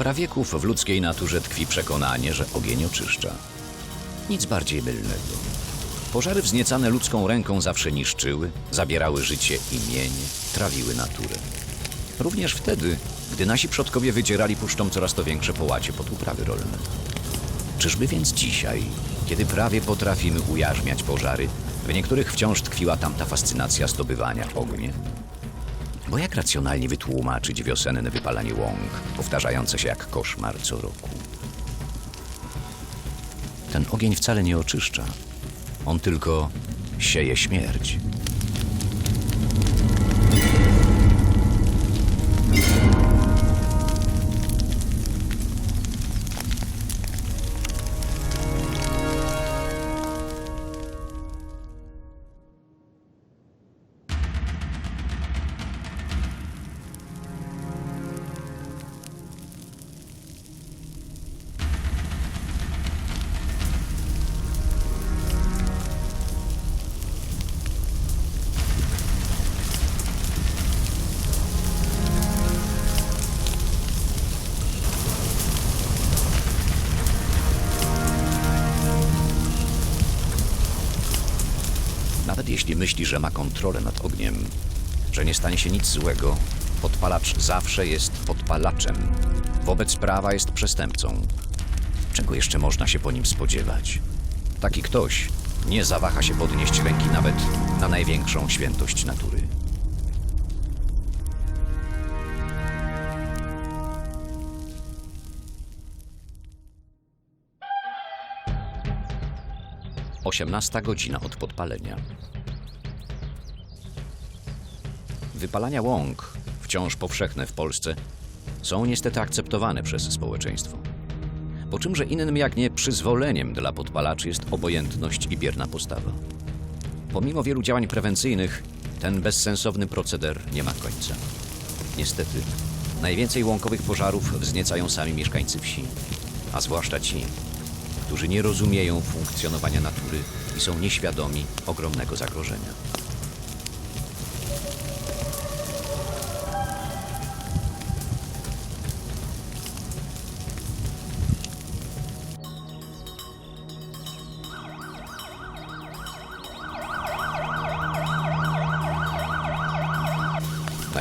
prawieków w ludzkiej naturze tkwi przekonanie, że ogień oczyszcza. Nic bardziej mylnego. Pożary wzniecane ludzką ręką zawsze niszczyły, zabierały życie i mienie, trawiły naturę. Również wtedy, gdy nasi przodkowie wydzierali puszczom coraz to większe połacie pod uprawy rolne. Czyżby więc dzisiaj, kiedy prawie potrafimy ujarzmiać pożary, w niektórych wciąż tkwiła tamta fascynacja zdobywania ognia? Bo jak racjonalnie wytłumaczyć wiosenne wypalanie łąk, powtarzające się jak koszmar co roku? Ten ogień wcale nie oczyszcza. On tylko sieje śmierć. Jeśli myśli, że ma kontrolę nad ogniem, że nie stanie się nic złego, podpalacz zawsze jest podpalaczem. Wobec prawa jest przestępcą. Czego jeszcze można się po nim spodziewać? Taki ktoś nie zawaha się podnieść ręki nawet na największą świętość natury. Osiemnasta godzina od podpalenia. Wypalania łąk, wciąż powszechne w Polsce, są niestety akceptowane przez społeczeństwo. Po czymże innym jak nie przyzwoleniem dla podpalaczy jest obojętność i bierna postawa. Pomimo wielu działań prewencyjnych, ten bezsensowny proceder nie ma końca. Niestety, najwięcej łąkowych pożarów wzniecają sami mieszkańcy wsi, a zwłaszcza ci, którzy nie rozumieją funkcjonowania natury i są nieświadomi ogromnego zagrożenia.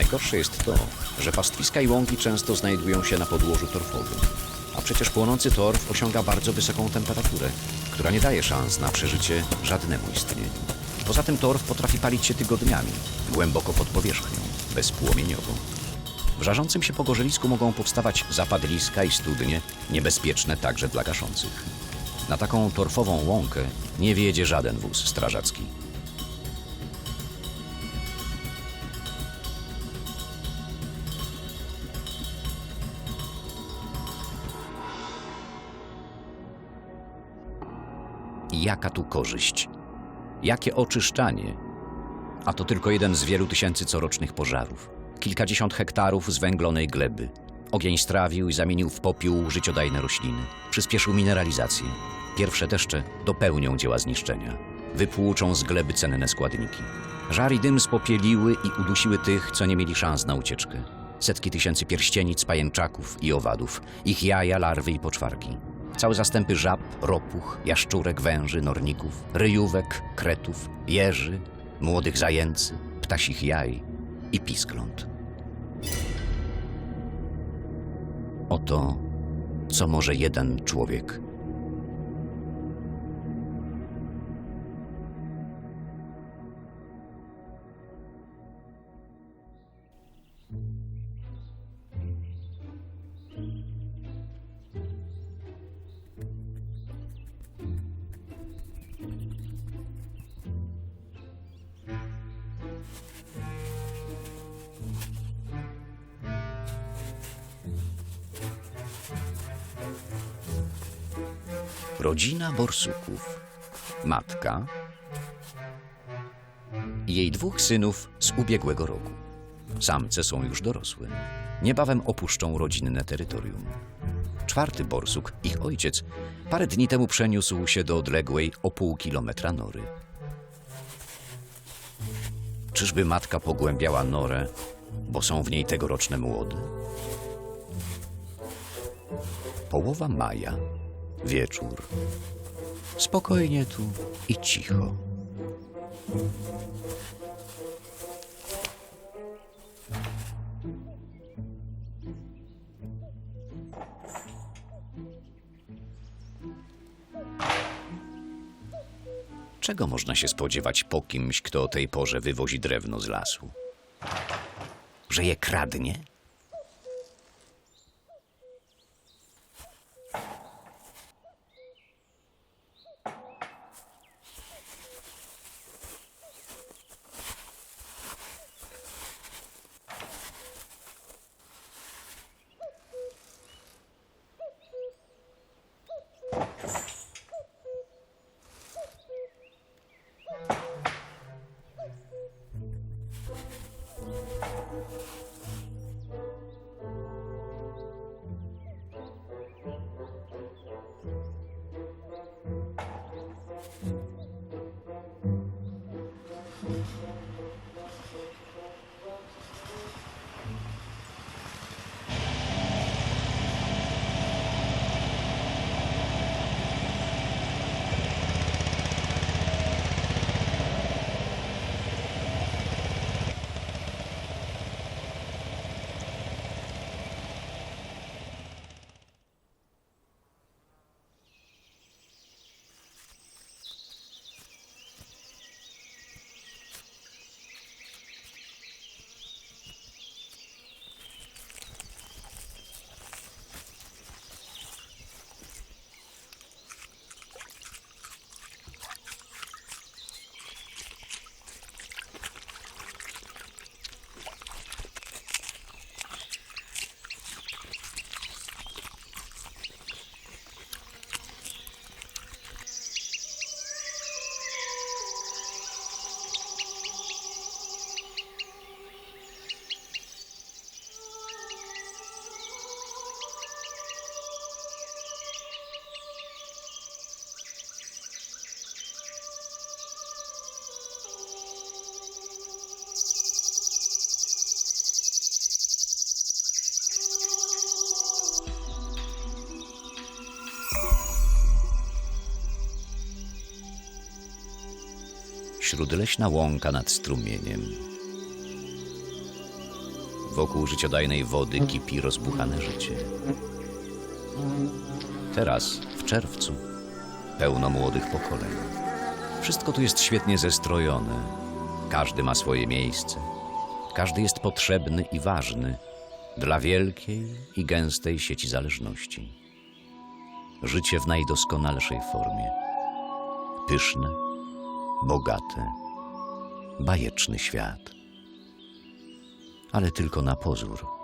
Najgorsze jest to, że pastwiska i łąki często znajdują się na podłożu torfowym. A przecież płonący torf osiąga bardzo wysoką temperaturę, która nie daje szans na przeżycie żadnemu istnieniu. Poza tym torf potrafi palić się tygodniami, głęboko pod powierzchnią, bezpłomieniowo. W żarzącym się pogorzelisku mogą powstawać zapadliska i studnie, niebezpieczne także dla gaszących. Na taką torfową łąkę nie wjedzie żaden wóz strażacki. Jaka tu korzyść? Jakie oczyszczanie? A to tylko jeden z wielu tysięcy corocznych pożarów. Kilkadziesiąt hektarów zwęglonej gleby. Ogień strawił i zamienił w popiół życiodajne rośliny. Przyspieszył mineralizację. Pierwsze deszcze dopełnią dzieła zniszczenia. Wypłuczą z gleby cenne składniki. Żar i dym spopieliły i udusiły tych, co nie mieli szans na ucieczkę. Setki tysięcy pierścienic, pajęczaków i owadów. Ich jaja, larwy i poczwarki. Całe zastępy żab, ropuch, jaszczurek, węży, norników, ryjówek, kretów, jeży, młodych zajęcy, ptasich jaj i piskląt. Oto, co może jeden człowiek. Rodzina borsuków. Matka jej dwóch synów z ubiegłego roku. Samce są już dorosłe. Niebawem opuszczą rodzinne terytorium. Czwarty borsuk, ich ojciec, parę dni temu przeniósł się do odległej o pół kilometra nory. Czyżby matka pogłębiała norę, bo są w niej tegoroczne młode? Połowa maja, wieczór. Spokojnie tu i cicho. Czego można się spodziewać po kimś, kto o tej porze wywozi drewno z lasu? Że je kradnie? Śródleśna łąka nad strumieniem. Wokół życiodajnej wody kipi rozbuchane życie. Teraz, w czerwcu, pełno młodych pokoleń. Wszystko tu jest świetnie zestrojone. Każdy ma swoje miejsce. Każdy jest potrzebny i ważny dla wielkiej i gęstej sieci zależności. Życie w najdoskonalszej formie. Pyszne, bogate, bajeczny świat. Ale tylko na pozór.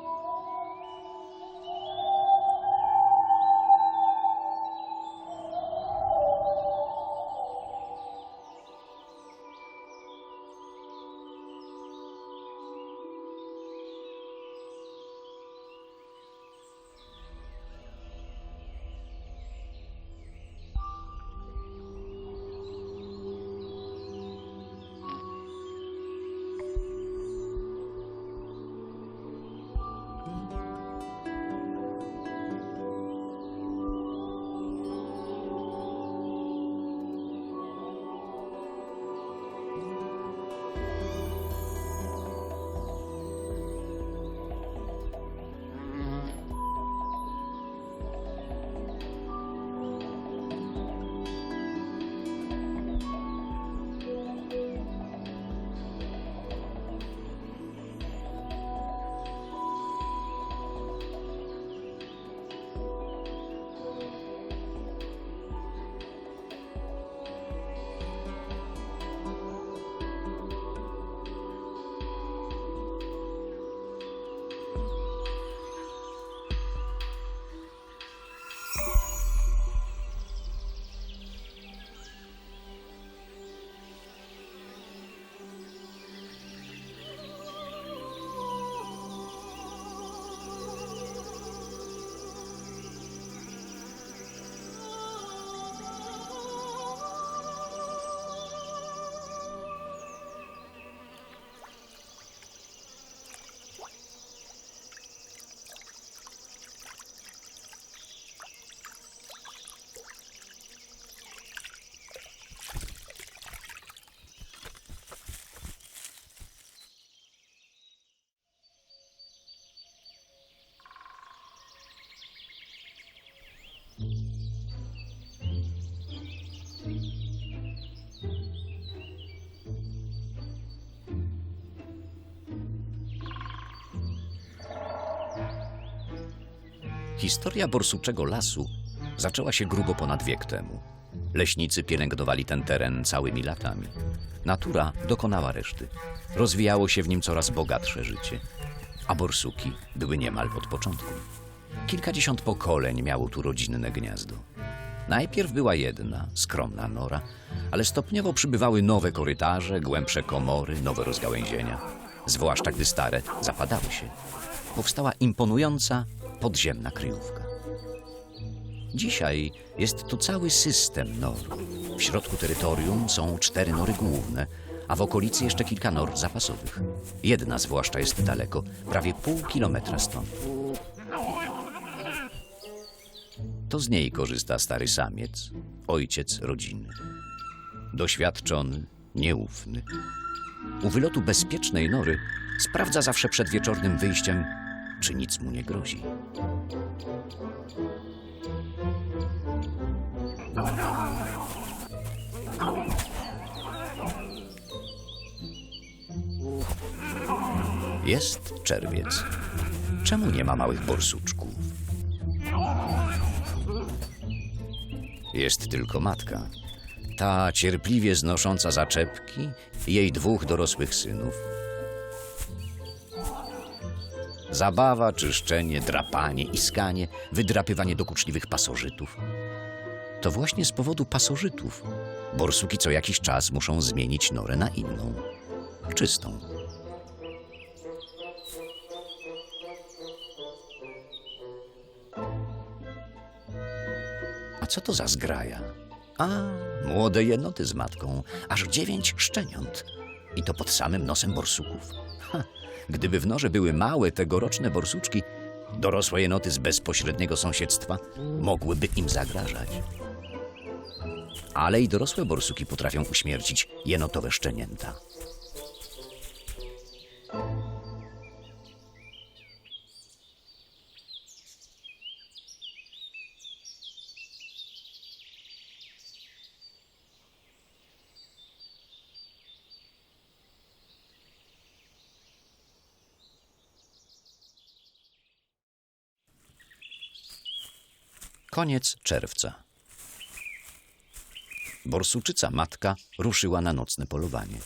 Historia borsuczego lasu zaczęła się grubo ponad wiek temu. Leśnicy pielęgnowali ten teren całymi latami. Natura dokonała reszty. Rozwijało się w nim coraz bogatsze życie. A borsuki były niemal od początku. Kilkadziesiąt pokoleń miało tu rodzinne gniazdo. Najpierw była jedna, skromna nora, ale stopniowo przybywały nowe korytarze, głębsze komory, nowe rozgałęzienia. Zwłaszcza gdy stare zapadały się. Powstała imponująca, podziemna kryjówka. Dzisiaj jest tu cały system nor. W środku terytorium są cztery nory główne, a w okolicy jeszcze kilka nor zapasowych. Jedna zwłaszcza jest daleko, prawie pół kilometra stąd. To z niej korzysta stary samiec, ojciec rodziny. Doświadczony, nieufny. U wylotu bezpiecznej nory sprawdza zawsze przed wieczornym wyjściem, czy nic mu nie grozi. Jest czerwiec. Czemu nie ma małych borsuczków? Jest tylko matka. Ta cierpliwie znosząca zaczepki jej dwóch dorosłych synów. Zabawa, czyszczenie, drapanie, iskanie, wydrapywanie dokuczliwych pasożytów. To właśnie z powodu pasożytów borsuki co jakiś czas muszą zmienić norę na inną, czystą. A co to za zgraja? A, młode jenoty z matką, aż dziewięć szczeniąt. I to pod samym nosem borsuków. Gdyby w norze były małe, tegoroczne borsuczki, dorosłe jenoty z bezpośredniego sąsiedztwa mogłyby im zagrażać. Ale i dorosłe borsuki potrafią uśmiercić jenotowe szczenięta. Koniec czerwca. Borsuczyca matka ruszyła na nocne polowanie.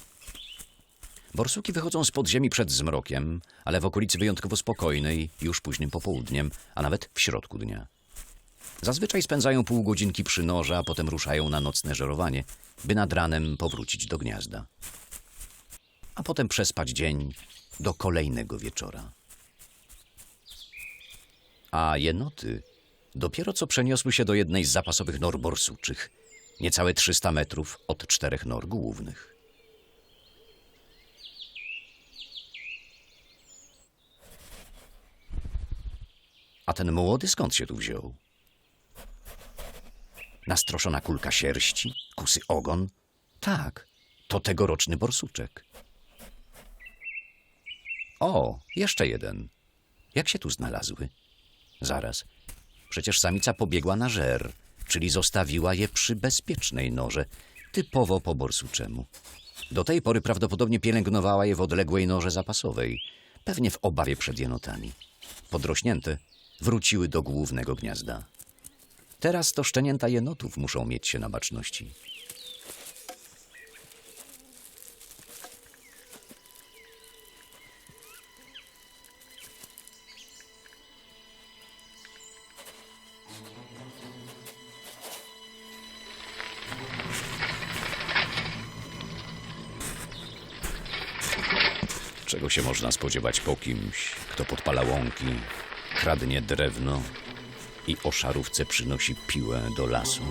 Borsuki wychodzą z podziemi przed zmrokiem, ale w okolicy wyjątkowo spokojnej, już późnym popołudniem, a nawet w środku dnia. Zazwyczaj spędzają pół godzinki przy norze, a potem ruszają na nocne żerowanie, by nad ranem powrócić do gniazda. A potem przespać dzień do kolejnego wieczora. A jenoty dopiero co przeniosły się do jednej z zapasowych nor borsuczych, niecałe 300 metrów od czterech nor głównych. A ten młody skąd się tu wziął? Nastroszona kulka sierści, kusy ogon? Tak, to tegoroczny borsuczek. O, jeszcze jeden. Jak się tu znalazły? Zaraz. Przecież samica pobiegła na żer, czyli zostawiła je przy bezpiecznej norze, typowo po borsuczemu. Do tej pory prawdopodobnie pielęgnowała je w odległej norze zapasowej, pewnie w obawie przed jenotami. Podrośnięte wróciły do głównego gniazda. Teraz to szczenięta jenotów muszą mieć się na baczności. Czego się można spodziewać po kimś, kto podpala łąki, kradnie drewno i o szarówce przynosi piłę do lasu?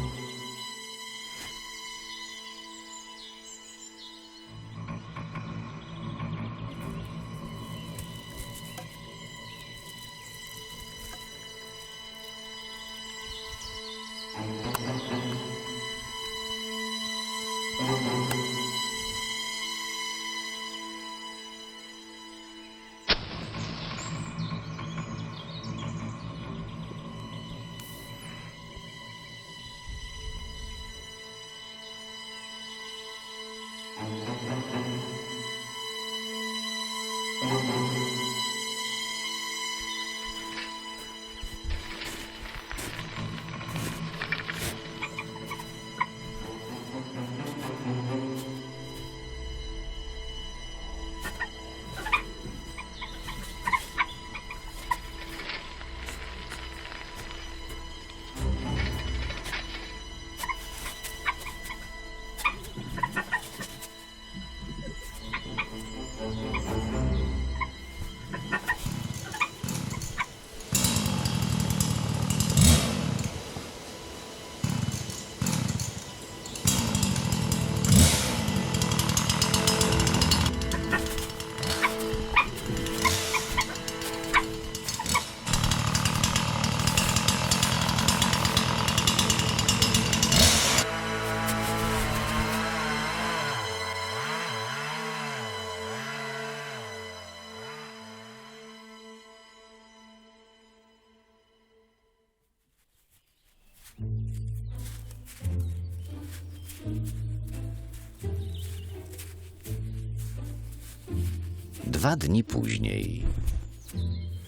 Dwa dni później.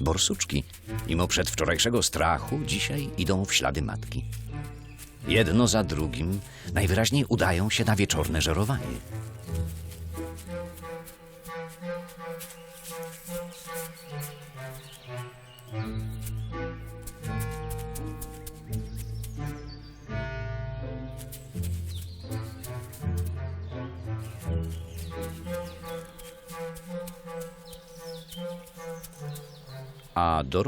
Borsuczki, mimo przedwczorajszego strachu, dzisiaj idą w ślady matki. Jedno za drugim najwyraźniej udają się na wieczorne żerowanie.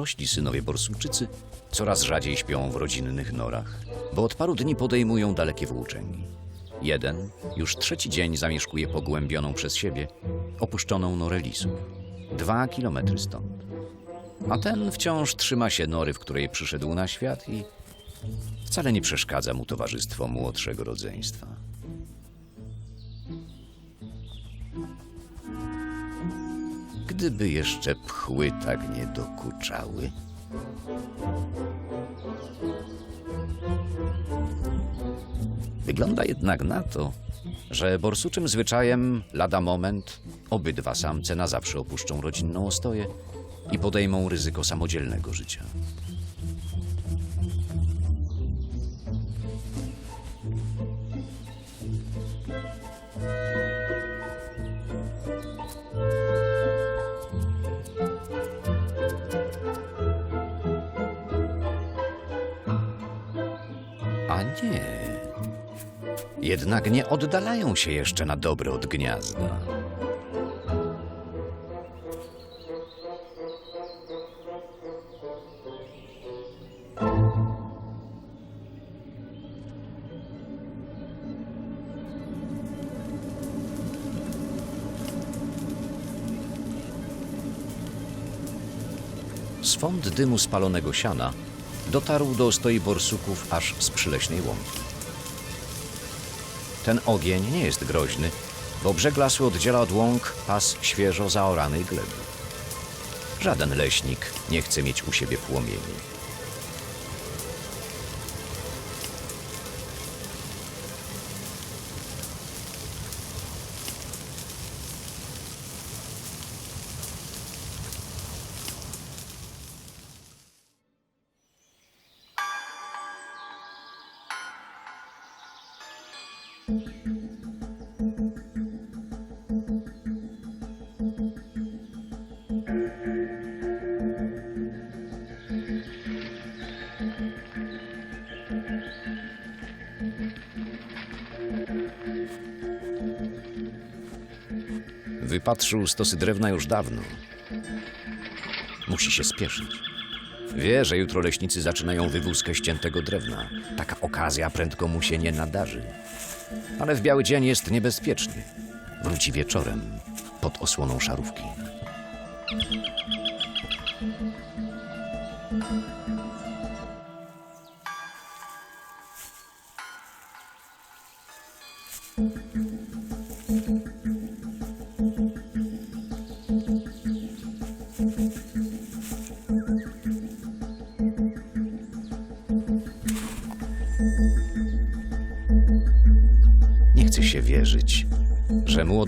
Dorośli synowie borsuczycy coraz rzadziej śpią w rodzinnych norach, bo od paru dni podejmują dalekie włóczęgi. Jeden już trzeci dzień zamieszkuje pogłębioną przez siebie, opuszczoną norę lisów. Dwa kilometry stąd. A ten wciąż trzyma się nory, w której przyszedł na świat i wcale nie przeszkadza mu towarzystwo młodszego rodzeństwa. Gdyby jeszcze pchły tak nie dokuczały. Wygląda jednak na to, że borsuczym zwyczajem lada moment obydwa samce na zawsze opuszczą rodzinną ostoję i podejmą ryzyko samodzielnego życia. Nie. Jednak nie oddalają się jeszcze na dobre od gniazda. Swąd dymu spalonego siana dotarł do stoi borsuków aż z przyleśnej łąki. Ten ogień nie jest groźny, bo brzeg lasu oddziela od łąk pas świeżo zaoranej gleby. Żaden leśnik nie chce mieć u siebie płomieni. Wypatrzył stosy drewna już dawno. Musi się spieszyć. Wie, że jutro leśnicy zaczynają wywózkę ściętego drewna. Taka okazja prędko mu się nie nadarzy. Ale w biały dzień jest niebezpieczny. Wróci wieczorem pod osłoną szarówki.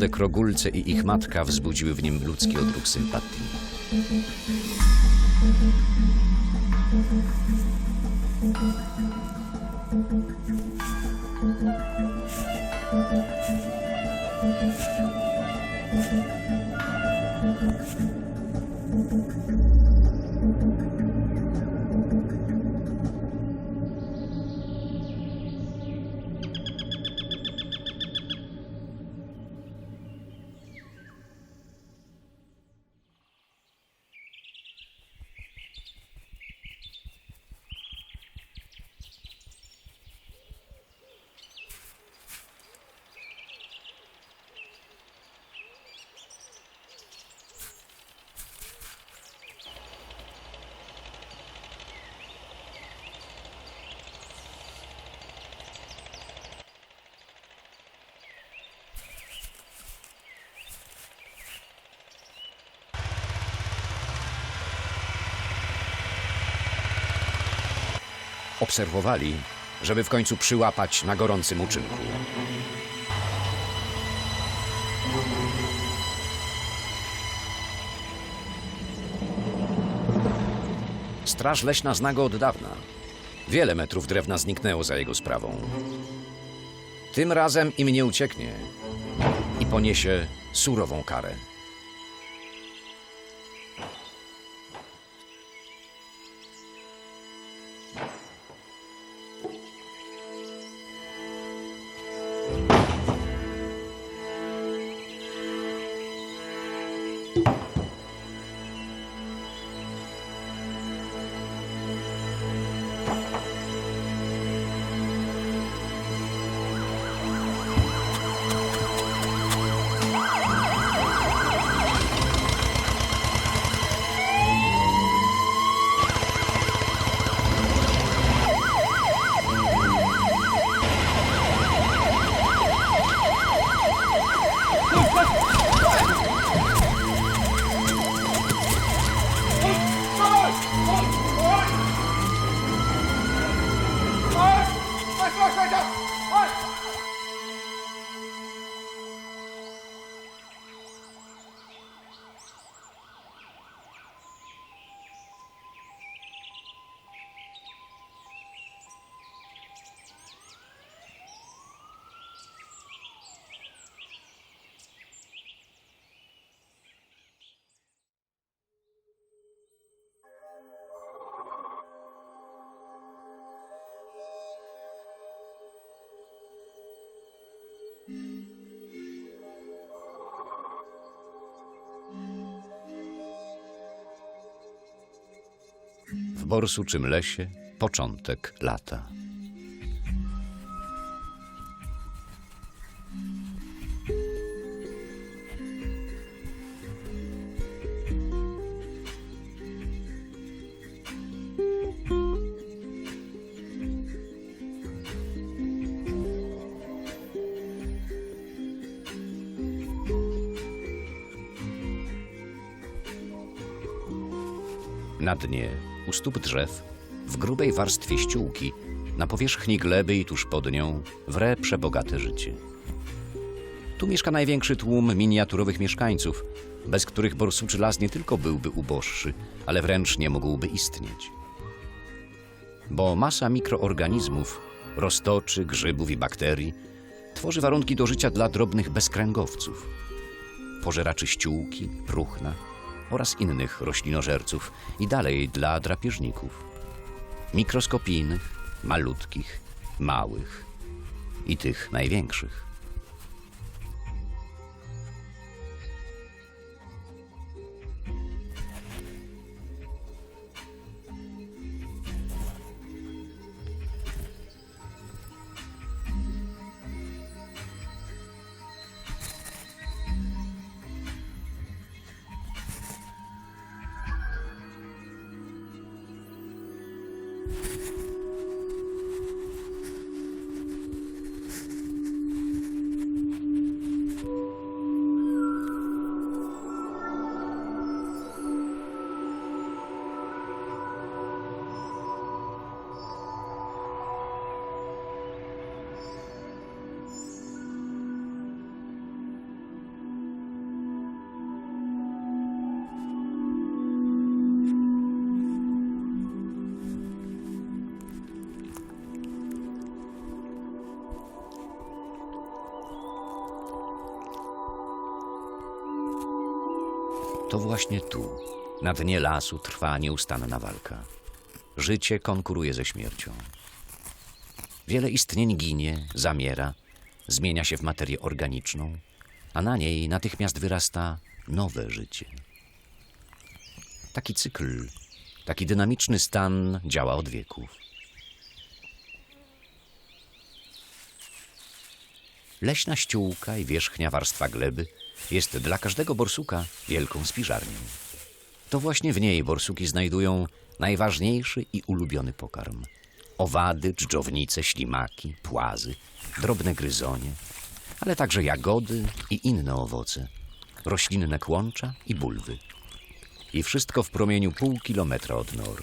Młode krogulce i ich matka wzbudziły w nim ludzki odruch sympatii. Obserwowali, żeby w końcu przyłapać na gorącym uczynku. Straż leśna zna go od dawna. Wiele metrów drewna zniknęło za jego sprawą. Tym razem im nie ucieknie i poniesie surową karę. W borsuczym lesie początek lata. Na dnie, u stóp drzew, w grubej warstwie ściółki, na powierzchni gleby i tuż pod nią, wre przebogate życie. Tu mieszka największy tłum miniaturowych mieszkańców, bez których borsuczy las nie tylko byłby uboższy, ale wręcz nie mógłby istnieć. Bo masa mikroorganizmów, roztoczy, grzybów i bakterii tworzy warunki do życia dla drobnych bezkręgowców, pożeraczy ściółki, próchna, oraz innych roślinożerców i dalej dla drapieżników. Mikroskopijnych, malutkich, małych i tych największych. To właśnie tu, na dnie lasu, trwa nieustanna walka. Życie konkuruje ze śmiercią. Wiele istnień ginie, zamiera, zmienia się w materię organiczną, a na niej natychmiast wyrasta nowe życie. Taki cykl, taki dynamiczny stan działa od wieków. Leśna ściółka i wierzchnia warstwa gleby jest dla każdego borsuka wielką spiżarnią. To właśnie w niej borsuki znajdują najważniejszy i ulubiony pokarm. Owady, dżdżownice, ślimaki, płazy, drobne gryzonie, ale także jagody i inne owoce, roślinne kłącza i bulwy. I wszystko w promieniu pół kilometra od nor.